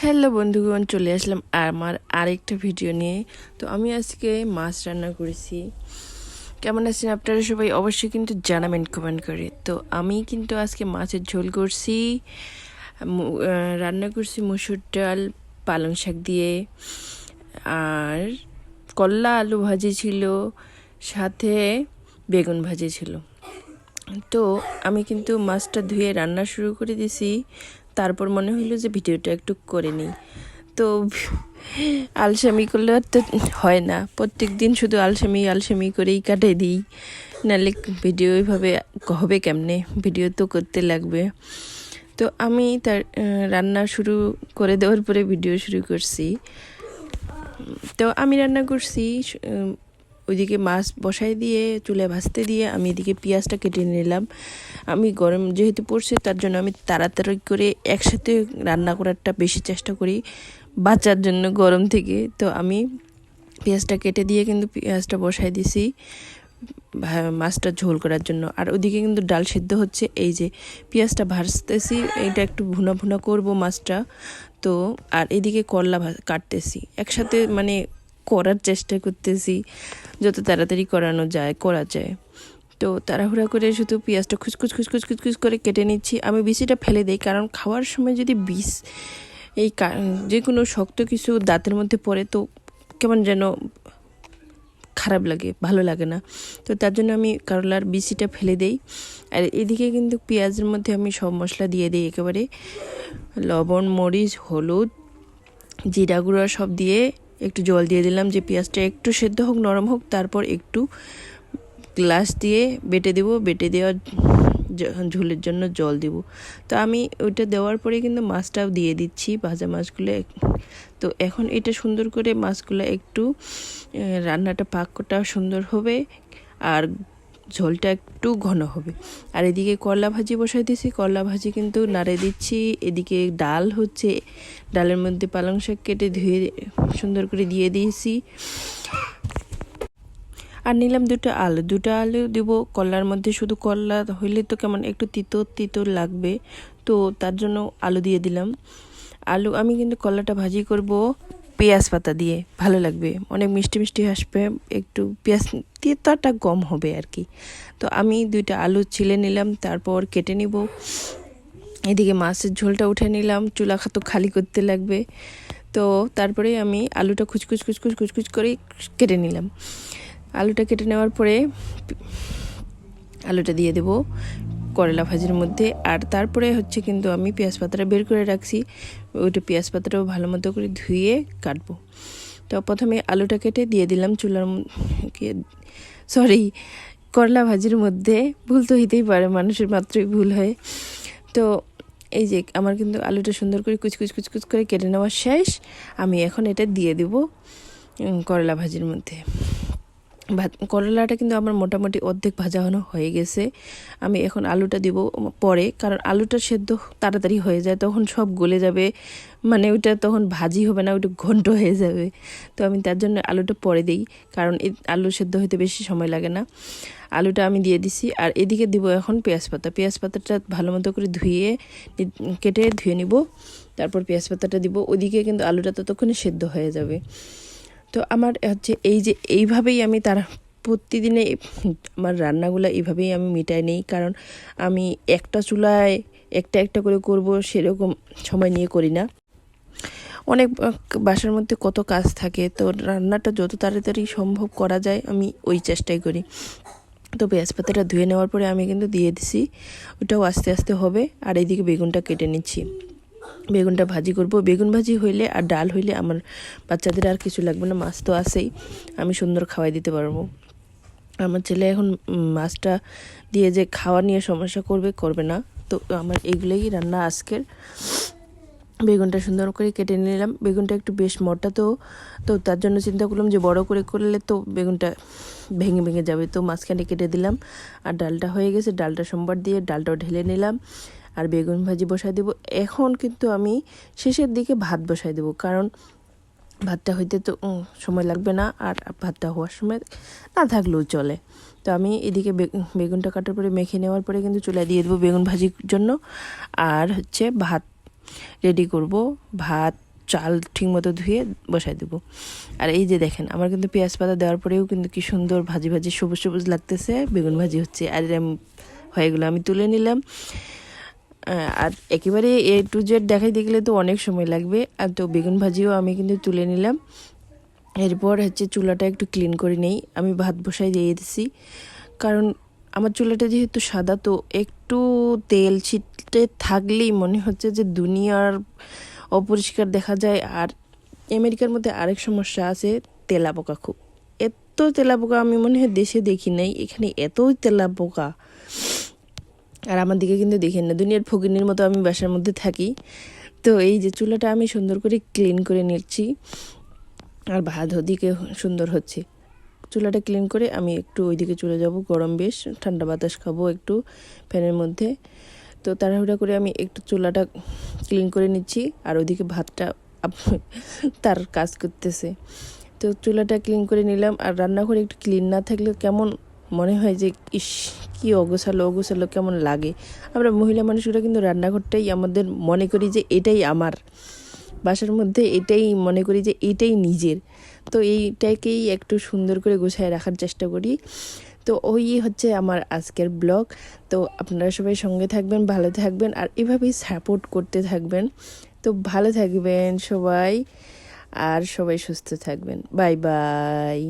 Hello বন্ধুগণ, চলে আসলাম আমার আরেকটা ভিডিও নিয়ে। তো আমি আজকে মাছ রান্না করেছি। কেমন আছেন আপনারা সবাই অবশ্যই কিন্তু জানাবেন কমেন্ট করে। তো আমি কিন্তু আজকে মাছের ঝোল করছি রান্না করছি মুসুর ডাল, পালং শাক দিয়ে। আর করলা আলু ভাজি ছিল, সাথে বেগুন ভাজি ছিল। তো আমি কিন্তু মাছটা ধুয়ে রান্না শুরু করে দিছি। তারপর মনে হইল যে ভিডিওটা একটু করে নিই। তো আলসামি করলে আর তো হয় না। প্রত্যেক দিন শুধু আলসামি আলসামি করেই কাটিয়ে দিই। নাহলে ভিডিও ওইভাবে হবে কেমনে? ভিডিও তো করতে লাগবে। তো আমি তার রান্না শুরু করে দেওয়ার পরে ভিডিও শুরু করছি। তো আমি রান্না করছি ওইদিকে মাছ বসাই দিয়ে চুলে ভাজতে দিয়ে আমি এদিকে পেঁয়াজটা কেটে নিলাম। আমি গরম যেহেতু পড়ছে, তার জন্য আমি তাড়াতাড়ি করে একসাথে রান্না করারটা বেশি চেষ্টা করি বাঁচার জন্য গরম থেকে। তো আমি পেঁয়াজটা কেটে দিয়ে কিন্তু পেঁয়াজটা বসাই দিছি মাছটা ঝোল করার জন্য। আর ওদিকে কিন্তু ডাল সিদ্ধ হচ্ছে, এই যে পেঁয়াজটা ভাজতেছি, এইটা একটু ভুনা ভুনা করব মাছটা। তো, আর এদিকে করলা কাটতেছি। একসাথে মানে করার চেষ্টা করতেছি, যত তাড়াতাড়ি করানো যায়, করা যায়। তো তাড়াহুড়া করে শুধু পেঁয়াজটা খুচখুচ খুচকুচ খুচখুচ করে কেটে নিচ্ছি। আমি বিচিটা ফেলে দিই, কারণ খাওয়ার সময় যদি বিষ, এই যে কোনো শক্ত কিছু দাঁতের মধ্যে পড়ে তো কেমন যেন খারাপ লাগে, ভালো লাগে না। তো তার জন্য আমি করলার বিচিটা ফেলে দেই। আর এদিকে কিন্তু পেঁয়াজের মধ্যে আমি সব মশলা দিয়ে দিই একেবারে। লবণ, মরিচ, হলুদ, জিরা গুঁড়া সব দিয়ে একটু জল দিয়ে দিলাম যে পেঁয়াজটা একটু সেদ্ধ হোক, নরম হোক, তারপর একটু গ্লাস দিয়ে বেটে দেব। বেটে দেওয়ার ঝোলের জন্য জল দিব। তো আমি ওইটা দেওয়ার পরে কিন্তু মাছটাও দিয়ে দিচ্ছি ভাজা মাছগুলো। তো এখন এটা সুন্দর করে মাছগুলো একটু রান্নাটা পাকটা সুন্দর হবে। আর ঝোলটা একটু ঘন হবে। আর এদিকে করলা ভাজি বসাই দিয়েছি। করলা ভাজি কিন্তু নাড়ে দিচ্ছি। এদিকে ডাল হচ্ছে। ডালের মধ্যে পালং শাক কেটে ধুয়ে সুন্দর করে দিয়ে দিয়েছি। আর নিলাম দুটো আলু। দুটো আলু দেব। কলার মধ্যে শুধু কলা হইলে তো কেমন একটু তিতো তিতো লাগবে। তো তার জন্য আলু দিয়ে দিলাম। আলু আমি কিন্তু কলাটা ভাজি করব। পেঁয়াজ পাতা দিয়ে ভালো লাগবে। অনেক মিষ্টি মিষ্টি আসবে, একটু পেঁয়াজ তিতোটা কম হবে আর কি তো আমি দুইটা আলু ছিলে নিলাম, তারপর কেটে নিব। এদিকে মাছের ঝোলটা উঠে নিলাম, চুলা খাতো খালি করতে লাগবে। তো তারপরে আমি আলুটা খুচকুচ খুচকুচ খুচকুচ করে কেটে নিলাম। আলুটা কেটে নেওয়ার পরে আলুটা দিয়ে দেব। করলা ভাজির মধ্যে। আর তারপরে হচ্ছে কিন্তু আমি পেঁয়াজ পাতাটা বের করে রাখছি। ওইটা পেঁয়াজ পাতাটাও ভালো মতো করে ধুয়ে কাটবো। তো প্রথমে আলুটা কেটে দিয়ে দিলাম চুলার সরি করলা ভাজির মধ্যে। ভুল তো হইতেই পারে, মানুষের মাত্রই ভুল হয়। তো এই যে আমার কিন্তু আলুটা সুন্দর করে কুচকুচ কুচকুচ করে কেটে নেওয়া শেষ। আমি এখন এটা দিয়ে দেব করলা ভাজির মধ্যে। করলাটা কিন্তু আমার মোটামুটি অর্ধেক ভাজানো হয়ে গেছে। আমি এখন আলুটা দিব পরে, কারণ আলুটা সেদ্ধ তাড়াতাড়ি হয়ে যায়, তখন সব গলে যাবে। মানে ওইটা তখন ভাজি হবে না, ওইটা ঘন্ট হয়ে যাবে। তো আমি তার জন্য আলুটা পরে দিই, কারণ আলু সেদ্ধ হতে বেশি সময় লাগে না। আলুটা আমি দিয়ে দিছি, আর এদিকে দিব এখন পেঁয়াজ পাতা। পেঁয়াজ পাতাটা ভালো মতো করে ধুয়ে কেটে ধুয়ে নিব। তারপর পেঁয়াজ পাতাটা দিব ওদিকে কিন্তু আলুটা ততক্ষণে সেদ্ধ হয়ে যাবে। তো আমার হচ্ছে এই যে এইভাবেই আমি তার, প্রতিদিনে আমার রান্নাগুলো এইভাবেই আমি মিটাই নেই। কারণ আমি একটা চুলায় একটা একটা করে করব সেরকম সময় নিয়ে করি না। অনেক বাসার মধ্যে কত কাজ থাকে, তো রান্নাটা যত তাড়াতাড়ি সম্ভব করা যায় আমি ওই চেষ্টাই করি। তো পেঁয়াজ পাতাটা ধুয়ে নেওয়ার পরে আমি কিন্তু দিয়ে দিছি, ওটাও আস্তে আস্তে হবে, আর এইদিকে বেগুনটা কেটে নিচ্ছি। বেগুনটা ভাজি করব। বেগুন ভাজি হইলে আর ডাল হইলে আমার বাচ্চাদের আর কিছু লাগবে না, মাছ তো আছেই, আমি সুন্দর খাওয়াই দিতে পারব। আমার ছেলে এখন মাছটা দিয়ে যে খাওয়া নিয়ে সমস্যা করবে করবে না। তো আমার এইগুলোই রান্না আজকের। বেগুনটা সুন্দর করে কেটে নিলাম। বেগুনটা একটু বেশ মোটা তো তো তার জন্য চিন্তা করলাম যে বড় করে করলে তো বেগুনটা ভেঙে ভেঙে যাবে। তো মাঝখানে কেটে দিলাম। আর ডালটা হয়ে গেছে, ডালটা সোমবার দিয়ে ডালটাও ঢেলে নিলাম। আর বেগুন ভাজি বসাই দেবো। এখন কিন্তু আমি শেষের দিকে ভাত বসাই দেবো, কারণ ভাতটা হইতে তো সময় লাগবে না আর ভাতটা হওয়ার সময় না থাকলেও চলে। তো আমি এদিকে বেগুনটা কাটার পরে মেখে নেওয়ার পরে কিন্তু চুলায় দিয়ে দেবো বেগুন ভাজির জন্য। আর হচ্ছে ভাত রেডি করব, ভাত, চাল ঠিক মতো ধুয়ে বসাই দেবো। আর এই যে দেখেন, আমার কিন্তু পেঁয়াজ পাতা দেওয়ার পরেও কিন্তু কি সুন্দর ভাজি ভাজি সবুজ সবুজ লাগতেছে, বেগুন ভাজি হচ্ছে, আর হয়ে গেলো। আমি তুলে নিলাম। আর একেবারে এ টু জেড দেখাই দেখলে তো অনেক সময় লাগবে। আর তো বেগুন ভাজিও আমি কিন্তু তুলে নিলাম। এরপর হচ্ছে চুলাটা একটু ক্লিন করে নেই। আমি ভাত বসাই দিয়ে দিছি। কারণ আমার চুলাটা যেহেতু সাদা, তো একটু তেল ছিটে থাকলেই মনে হচ্ছে যে দুনিয়ার অপরিষ্কার দেখা যায়। আর আমেরিকার মধ্যে আরেক সমস্যা আছে তেলা পোকা খুব। এত তেলা পোকা আমি মনে হয় দেশে দেখি নাই। এখানে এতই তেলা পোকা আর আমার দিকে কিন্তু দেখেন না, দুনিয়ার ফকিনির মতো আমি বাসার মধ্যে থাকি। তো এই যে চুলাটা আমি সুন্দর করে ক্লিন করে নিচ্ছি, আর ভাত ওদিকে সুন্দর হচ্ছে। চুলাটা ক্লিন করে আমি একটু ওইদিকে চলে যাব, গরম বেশ, ঠান্ডা বাতাস খাব একটু ফ্যানের মধ্যে। তো তাড়াহুড়া করে আমি একটু চুলাটা ক্লিন করে নিচ্ছি, আর ওইদিকে ভাতটা তার কাজ করতেছে। তো চুলাটা ক্লিন করে নিলাম, আর রান্নাঘরে একটু ক্লিন না থাকলে কেমন মনে হয় যে, ইস, কি অগোছালো অগোছালো কেমন লাগে। আমরা মহিলা মানুষরা কিন্তু রান্নাঘরটাই আমাদের মনে করি যে, এটাই আমার। বাসার মধ্যে এটাই মনে করি যে, এটাই নিজের। তো এইটাকেই একটু সুন্দর করে গোছায় রাখার চেষ্টা করি। তো ওই হচ্ছে আমার আজকের ব্লগ। তো আপনারা সবাই সঙ্গে থাকবেন, ভালো থাকবেন আর এভাবেই সাপোর্ট করতে থাকবেন। তো ভালো থাকবেন সবাই আর সবাই সুস্থ থাকবেন। Bye bye.